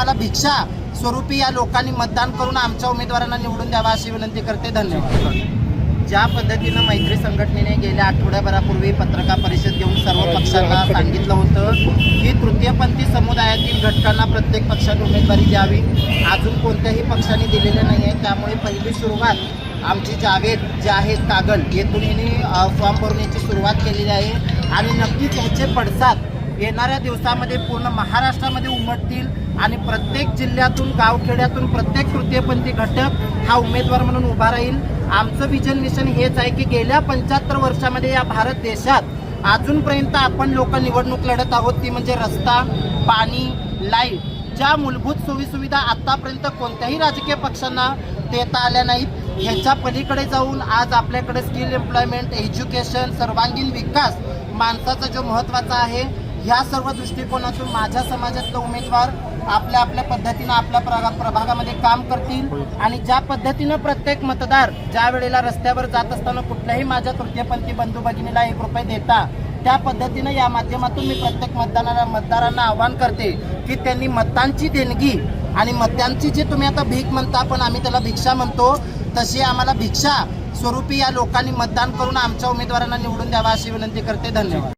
आम्हाला भिक्षा स्वरूपी या लोकांनी मतदान करून आमच्या उमेदवारांना निवडून द्यावा अशी विनंती करते. धन्यवाद. ज्या पद्धतीनं मैत्री संघटनेने गेल्या आठवड्याभरापूर्वी पत्रकार परिषद घेऊन सर्व पक्षांना सांगितलं होतं की तृतीयपंथी समुदायातील घटकांना प्रत्येक पक्षाने उमेदवारी द्यावी. अजून कोणत्याही पक्षाने दिलेले नाही आहे त्यामुळे पहिली सुरुवात आमची जावेद जे आहेत कागल येथून यांनी फॉर्म भरून याची सुरुवात केलेली आहे. आणि नक्कीच ह्याचे पडसाद येणाऱ्या दिवसामध्ये पूर्ण महाराष्ट्रामध्ये उमटतील आणि प्रत्येक जिल्ह्यातून गावखेड्यातून प्रत्येक तृतीयपंथी घटक हा उमेदवार म्हणून उभा राहील. आमचं विजन मिशन हेच आहे की गेल्या पंच्याहत्तर वर्षामध्ये या भारत देशात अजूनपर्यंत आपण लोक निवडणूक लढत आहोत. ती म्हणजे रस्ता पाणी लाइट. ज्या मूलभूत सोयीसुविधा आत्तापर्यंत कोणत्याही राजकीय पक्षांना देता आल्या नाहीत ह्याच्या पलीकडे जाऊन आज आपल्याकडे स्किल एम्प्लॉयमेंट एज्युकेशन सर्वांगीण विकास माणसाचा जो महत्त्वाचा आहे ह्या सर्व दृष्टिकोनातून माझ्या समाजातले उमेदवार आपल्या आपल्या पद्धतीनं आपल्या प्रभा प्रभागामध्ये काम करतील आणि ज्या पद्धतीनं प्रत्येक मतदार ज्या वेळेला रस्त्यावर जात असताना कुठल्याही माझ्या तृतीयपंथी बंधू भगिनीला एक रुपये देता त्या पद्धतीनं या माध्यमातून मी प्रत्येक मतदानाला मतदारांना आवाहन करते की त्यांनी मतांची देणगी आणि मतांची जी तुम्ही आता भीक म्हणता पण आम्ही त्याला भिक्षा म्हणतो तशी आम्हाला भिक्षा स्वरूपी या लोकांनी मतदान करून आमच्या उमेदवारांना निवडून द्यावा अशी विनंती करते. धन्यवाद.